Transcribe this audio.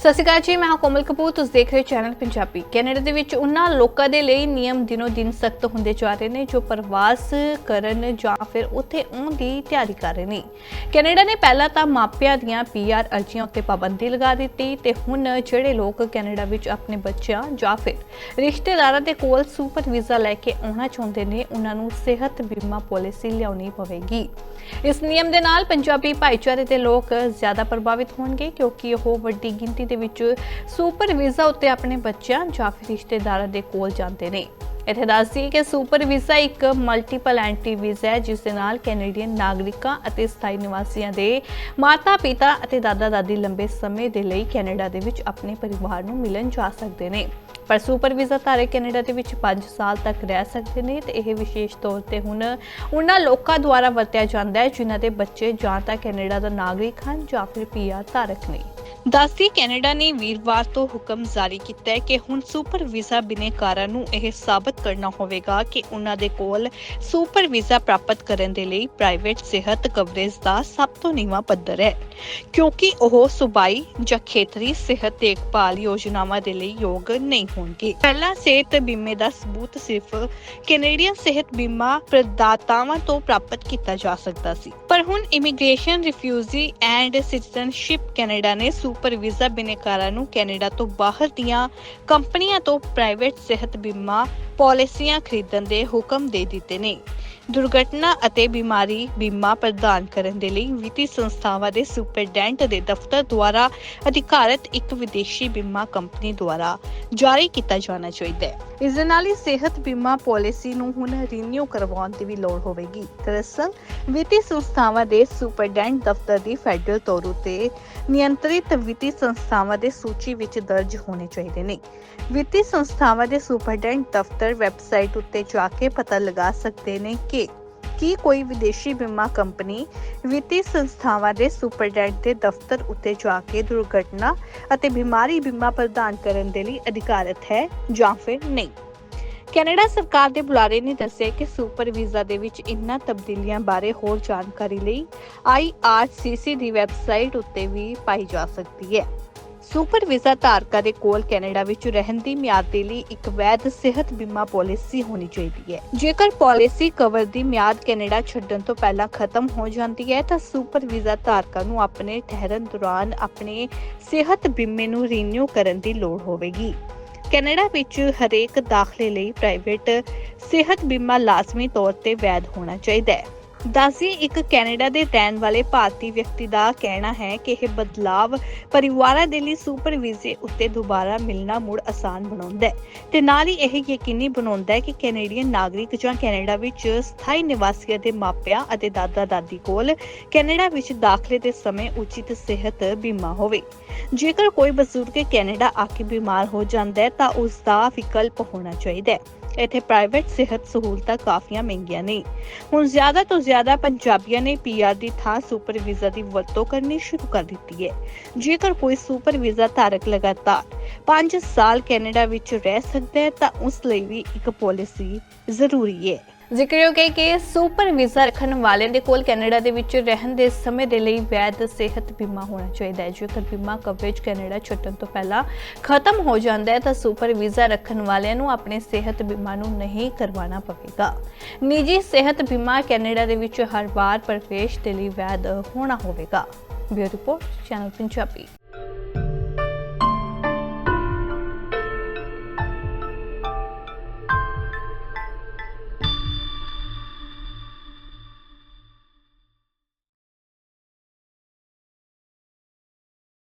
ਸਤਿ ਸ਼੍ਰੀ ਅਕਾਲ ਜੀ, ਮੈਂ ਹਾਂ ਕੋਮਲ ਕਪੂਰ, ਤੁਸੀਂ ਦੇਖ ਰਹੇ ਹੋ ਚੈਨਲ ਪੰਜਾਬੀ। ਕੈਨੇਡਾ ਦੇ ਵਿੱਚ ਉਹਨਾਂ ਲੋਕਾਂ ਦੇ ਲਈ ਨਿਯਮ ਦਿਨੋ ਦਿਨ ਸਖਤ ਹੁੰਦੇ ਜਾ ਰਹੇ ਨੇ, ਜੋ ਪ੍ਰਵਾਸ ਕਰਨ ਜਾਂ ਫਿਰ ਉੱਥੇ ਆਉਣ ਦੀ ਤਿਆਰੀ ਕਰ ਰਹੇ ਨੇ। ਕੈਨੇਡਾ ਨੇ ਪਹਿਲਾਂ ਤਾਂ ਮਾਪਿਆਂ ਦੀਆਂ ਪੀਆਰ ਅਰਜ਼ੀਆਂ ਉੱਤੇ ਪਾਬੰਦੀ ਲਗਾ ਦਿੱਤੀ ਤੇ ਹੁਣ ਜਿਹੜੇ ਲੋਕ ਕੈਨੇਡਾ ਵਿੱਚ ਆਪਣੇ ਬੱਚਿਆਂ ਜਾਂ ਫਿਰ ਰਿਸ਼ਤੇਦਾਰਾਂ ਦੇ ਕੋਲ ਸੁਪਰ ਵੀਜ਼ਾ ਲੈ ਕੇ ਆਉਣਾ ਚਾਹੁੰਦੇ ਨੇ, ਉਹਨਾਂ ਨੂੰ ਸਿਹਤ ਬੀਮਾ ਪਾਲਿਸੀ ਲਿਆਉਣੀ ਪਵੇਗੀ। ਇਸ ਨਿਯਮ ਦੇ ਨਾਲ ਪੰਜਾਬੀ ਭਾਈਚਾਰੇ ਦੇ ਲੋਕ ਜ਼ਿਆਦਾ ਪ੍ਰਭਾਵਿਤ ਹੋਣਗੇ, ਕਿਉਂਕਿ ਉਹ ਵੱਡੀ ਗਿਣਤੀ ਦੇ ਵਿੱਚ ਸੁਪਰ ਵੀਜ਼ਾ ਉੱਤੇ ਆਪਣੇ ਬੱਚਿਆਂ ਜਾਂ ਫਿਰ ਰਿਸ਼ਤੇਦਾਰਾਂ ਦੇ ਕੋਲ ਜਾਂਦੇ ਨੇ। ਇੱਥੇ ਦੱਸਦੀ ਕਿ ਸੁਪਰ ਵੀਜ਼ਾ ਇੱਕ ਮਲਟੀਪਲ ਐਂਟੀ ਵੀਜ਼ਾ ਹੈ, ਜਿਸ ਦੇ ਨਾਲ ਕੈਨੇਡੀਅਨ ਨਾਗਰਿਕਾਂ ਅਤੇ ਸਥਾਈ ਨਿਵਾਸੀਆਂ ਦੇ ਮਾਤਾ-ਪਿਤਾ ਅਤੇ ਦਾਦਾ-ਦਾਦੀ ਲੰਬੇ ਸਮੇਂ ਦੇ ਲਈ ਕੈਨੇਡਾ ਦੇ ਵਿੱਚ ਆਪਣੇ ਪਰਿਵਾਰ ਨੂੰ ਮਿਲਣ ਜਾ ਸਕਦੇ ਨੇ। ਪਰ ਸੁਪਰ ਵੀਜ਼ਾ ਧਾਰਕ ਕੈਨੇਡਾ ਦੇ ਵਿੱਚ 5 ਸਾਲ ਤੱਕ ਰਹਿ ਸਕਦੇ ਨੇ ਤੇ ਇਹ ਵਿਸ਼ੇਸ਼ ਤੌਰ ਤੇ ਹੁਣ ਉਹਨਾਂ ਲੋਕਾਂ ਦੁਆਰਾ ਵਰਤਿਆ ਜਾਂਦਾ ਹੈ, ਜਿਨ੍ਹਾਂ ਦੇ ਬੱਚੇ ਜਾਂ ਤਾਂ ਕੈਨੇਡਾ ਦਾ ਨਾਗਰਿਕ ਹਨ ਜਾਂ ਫਿਰ ਪੀਆਰ ਧਾਰਕ ਨੇ। ਦੱਸਦੀ ਕੈਨੇਡਾ ਨੇ ਵੀਰਵਾਰ ਤੋਂ ਹੁਕਮ ਜਾਰੀ ਕੀਤਾ ਹੈ ਕਿ ਹੁਣ ਸੁਪਰ ਵੀਜ਼ਾ ਬਿਨੇਕਾਰਾਂ ਨੂੰ ਇਹ ਸਾਬਤ ਕਰਨਾ ਹੋਵੇਗਾ ਕਿ ਉਹਨਾਂ ਦੇ ਕੋਲ ਸੁਪਰ ਵੀਜ਼ਾ ਪ੍ਰਾਪਤ ਕਰਨ ਦੇ ਲਈ ਪ੍ਰਾਈਵੇਟ ਸਿਹਤ ਕਵਰੇਜ ਦਾ ਸਭ ਤੋਂ ਨੀਵਾਂ ਪੱਧਰ ਹੈ, ਕਿਉਂਕਿ ਉਹ ਸੁਬਾਈ ਜਾਂ ਖੇਤਰੀ ਸਿਹਤ ਦੇਖਭਾਲ ਯੋਜਨਾਵਾਂ ਦੇ ਲਈ ਯੋਗ ਨਹੀਂ ਹੋਣਗੇ। ਪਹਿਲਾਂ ਸਿਹਤ ਬੀਮੇ ਦਾ ਸਬੂਤ ਸਿਰਫ ਕੈਨੇਡੀਅਨ ਸਿਹਤ ਬੀਮਾ ਪ੍ਰਦਾਤਾਵਾਂ ਤੋਂ ਪ੍ਰਾਪਤ ਕੀਤਾ ਜਾ ਸਕਦਾ ਸੀ। ਪਰ ਹੁਣ immigration refugee and citizenship Canada ਨੇ ਸੁਪਰ ਵੀਜ਼ਾ ਬਿਨੇਕਾਰਾਂ ਨੂੰ ਕੈਨੇਡਾ ਤੋਂ ਬਾਹਰ ਦੀਆਂ ਕੰਪਨੀਆਂ ਤੋਂ ਪ੍ਰਾਈਵੇਟ ਸਿਹਤ ਬੀਮਾ ਪਾਲਿਸੀਆਂ ਖਰੀਦਣ ਦੇ ਹੁਕਮ ਦੇ ਦਿੱਤੇ ਨੇ। ਦੁਰਘਟਨਾ ਅਤੇ ਬਿਮਾਰੀ ਬੀਮਾ ਪ੍ਰਦਾਨ ਕਰਨ ਦੇ ਲਈ ਵਿੱਤੀ ਸੰਸਥਾਵਾਂ ਦੇ ਸੁਪਰਡੈਂਟ ਦੇ ਦਫ਼ਤਰ ਦੁਆਰਾ ਅਧਿਕਾਰਤ ਇੱਕ ਵਿਦੇਸ਼ੀ ਬੀਮਾ ਕੰਪਨੀ ਦੁਆਰਾ ਜਾਰੀ ਕੀਤਾ ਜਾਣਾ ਚਾਹੀਦਾ ਹੈ। ਇਸ ਦੇ ਨਾਲ ਹੀ ਸਿਹਤ ਬੀਮਾ ਪਾਲਿਸੀ ਨੂੰ ਹੁਣ ਰੀਨਿਊ ਕਰਵਾਉਣ ਦੀ ਵੀ ਲੋੜ ਹੋਵੇਗੀ। ਦਰਅਸਲ, ਵਿੱਤੀ ਸੰਸਥਾਵਾਂ ਦੇ ਸੁਪਰਡੈਂਟ ਦਫ਼ਤਰ ਦੀ ਫੈਡਰਲ ਤੌਰ ਉਤੇ ਨਿਯੰਤਰਿਤ ਵਿੱਤੀ ਸੰਸਥਾਵਾਂ ਦੇ ਸੂਚੀ ਵਿੱਚ ਦਰਜ ਹੋਣੇ ਚਾਹੀਦੇ ਨੇ। ਵਿੱਤੀ ਸੰਸਥਾਵਾਂ ਦੇ ਸੁਪਰਡੈਂਟ ਦਫ਼ਤਰ ਵੈਬਸਾਈਟ ਉੱਤੇ ਜਾ ਕੇ ਪਤਾ ਲਗਾ ਸਕਦੇ ਨੇ ਕਿ ਕੀ ਕੋਈ ਵਿਦੇਸ਼ੀ ਬੀਮਾ ਕੰਪਨੀ ਵਿੱਤੀ ਸੰਸਥਾਵਾਂ ਦੇ ਸੁਪਰਡੈਂਟ ਦੇ ਦਫ਼ਤਰ ਉੱਤੇ ਜਾ ਕੇ ਦੁਰਘਟਨਾ ਅਤੇ ਬਿਮਾਰੀ ਬੀਮਾ ਪ੍ਰਦਾਨ ਕਰਨ ਦੇ ਲਈ ਅਧਿਕਾਰਤ ਹੈ ਜਾਂ ਫਿਰ ਨਹੀਂ। ਕੈਨੇਡਾ ਸਰਕਾਰ ਦੇ ਬੁਲਾਰੇ ਨੇ ਦੱਸਿਆ ਕਿ ਸੁਪਰ ਵੀਜ਼ਾ ਦੇ ਵਿੱਚ ਇਨ੍ਹਾਂ ਤਬਦੀਲੀਆਂ ਬਾਰੇ ਹੋਰ ਜਾਣਕਾਰੀ ਲਈ IRCC ਦੀ ਵੈਬਸਾਈਟ ਉੱਤੇ ਵੀ ਪਾਈ ਜਾ ਸਕਦੀ ਹੈ। ਸੁਪਰ ਵੀਜ਼ਾ ਧਾਰਕਾਂ ਦੇ ਕੋਲ ਕੈਨੇਡਾ ਵਿੱਚ ਰਹਿਣ ਦੀ ਮਿਆਦ ਦੇ ਲਈ ਇੱਕ ਵੈਧ ਸਿਹਤ ਬੀਮਾ ਪਾਲਿਸੀ ਹੋਣੀ ਚਾਹੀਦੀ ਹੈ। ਜੇਕਰ ਪਾਲਿਸੀ ਕਵਰ ਦੀ ਮਿਆਦ ਕੈਨੇਡਾ ਛੱਡਣ ਤੋਂ ਪਹਿਲਾਂ ਖਤਮ ਹੋ ਜਾਂਦੀ ਹੈ, ਤਾਂ ਸੁਪਰ ਵੀਜ਼ਾ ਧਾਰਕਾਂ ਨੂੰ ਆਪਣੇ ਠਹਿਰਨ ਦੌਰਾਨ ਆਪਣੇ ਸਿਹਤ ਬੀਮੇ ਨੂੰ ਰੀਨਿਊ ਕਰਨ ਦੀ ਲੋੜ ਹੋਵੇਗੀ। ਕੈਨੇਡਾ ਵਿੱਚ ਹਰੇਕ ਦਾਖਲੇ ਲਈ ਪ੍ਰਾਈਵੇਟ ਸਿਹਤ ਬੀਮਾ ਲਾਜ਼ਮੀ ਤੌਰ ਤੇ ਵੈਧ ਹੋਣਾ ਚਾਹੀਦਾ ਹੈ। ਦੱਸੀ ਇੱਕ ਕੈਨੇਡਾ ਦੇ ਰਹਿਣ ਵਾਲੇ ਭਾਰਤੀ ਵਿਅਕਤੀ ਦਾ ਕਹਿਣਾ ਹੈ ਕਿ ਇਹ ਬਦਲਾਵ ਪਰਿਵਾਰਾਂ ਦੇ ਲਈ ਸੁਪਰ ਵੀਜ਼ੇ ਉੱਤੇ ਦੁਬਾਰਾ ਮਿਲਣਾ ਮੁੜ ਆਸਾਨ ਬਣਾਉਂਦਾ ਹੈ। ਤੇ ਨਾਲ ਹੀ ਇਹ ਯਕੀਨੀ ਬਣਾਉਂਦਾ ਹੈ ਕਿ ਕੈਨੇਡੀਅਨ ਨਾਗਰਿਕ ਜਾਂ ਕੈਨੇਡਾ ਵਿੱਚ ਸਥਾਈ ਨਿਵਾਸੀਆਂ ਦੇ ਮਾਪਿਆਂ ਅਤੇ ਦਾਦਾ-ਦਾਦੀ ਕੋਲ ਕੈਨੇਡਾ ਵਿੱਚ ਦਾਖਲੇ ਦੇ ਸਮੇਂ ਉਚਿਤ ਸਿਹਤ ਬੀਮਾ ਹੋਵੇ। ਜੇਕਰ ਕੋਈ ਬਜ਼ੁਰਗ ਕੈਨੇਡਾ ਆ ਕੇ ਬਿਮਾਰ ਹੋ ਜਾਂਦਾ ਹੈ, ਤਾਂ ਉਸ ਦਾ ਵਿਕਲਪ ਹੋਣਾ ਚਾਹੀਦਾ ਹੈ। ਇੱਥੇ ਪ੍ਰਾਈਵੇਟ ਸਿਹਤ ਸਹੂਲਤਾਂ ਕਾਫੀਆਂ ਮਹਿੰਗੀਆਂ ਨੇ। ਹੁਣ ਜ਼ਿਆਦਾ ਤੋਂ ਜ਼ਿਆਦਾ ਪੰਜਾਬੀਆਂ ਨੇ ਪੀਆਰ ਦੀ ਥਾਂ ਸੁਪਰ ਵੀਜ਼ਾ ਦੀ ਵਰਤੋਂ ਕਰਨੀ ਸ਼ੁਰੂ ਕਰ ਦਿੱਤੀ ਹੈ। ਜੇਕਰ ਕੋਈ ਸੁਪਰ ਵੀਜ਼ਾ ਧਾਰਕ ਲਗਾਤਾਰ 5 ਸਾਲ ਕੈਨੇਡਾ ਵਿੱਚ ਰਹਿ ਸਕਦਾ ਹੈ, ਤਾਂ ਉਸ ਲਈ ਵੀ ਇੱਕ ਪਾਲਿਸੀ ਜ਼ਰੂਰੀ ਹੈ। ਜ਼ਿਕਰਯੋਗ ਹੈ ਕਿ ਸੁਪਰ ਵੀਜ਼ਾ ਰੱਖਣ ਵਾਲਿਆਂ ਦੇ ਕੋਲ ਕੈਨੇਡਾ ਦੇ ਵਿੱਚ ਰਹਿਣ ਦੇ ਸਮੇਂ ਦੇ ਲਈ ਵੈਧ ਸਿਹਤ ਬੀਮਾ ਹੋਣਾ ਚਾਹੀਦਾ ਹੈ। ਜੇਕਰ ਬੀਮਾ ਕਵਰੇਜ ਕੈਨੇਡਾ ਛੱਡਣ ਤੋਂ ਪਹਿਲਾਂ ਖਤਮ ਹੋ ਜਾਂਦਾ ਹੈ, ਤਾਂ ਸੁਪਰ ਵੀਜ਼ਾ ਰੱਖਣ ਵਾਲਿਆਂ ਨੂੰ ਆਪਣੇ ਸਿਹਤ ਬੀਮਾ ਨੂੰ ਨਹੀਂ ਕਰਵਾਉਣਾ ਪਵੇਗਾ। ਨਿੱਜੀ ਸਿਹਤ ਬੀਮਾ ਕੈਨੇਡਾ ਦੇ ਵਿੱਚ ਹਰ ਵਾਰ ਪ੍ਰਵੇਸ਼ ਦੇ ਲਈ ਵੈਧ ਹੋਣਾ ਹੋਵੇਗਾ। Bureau report, channel Punjabi.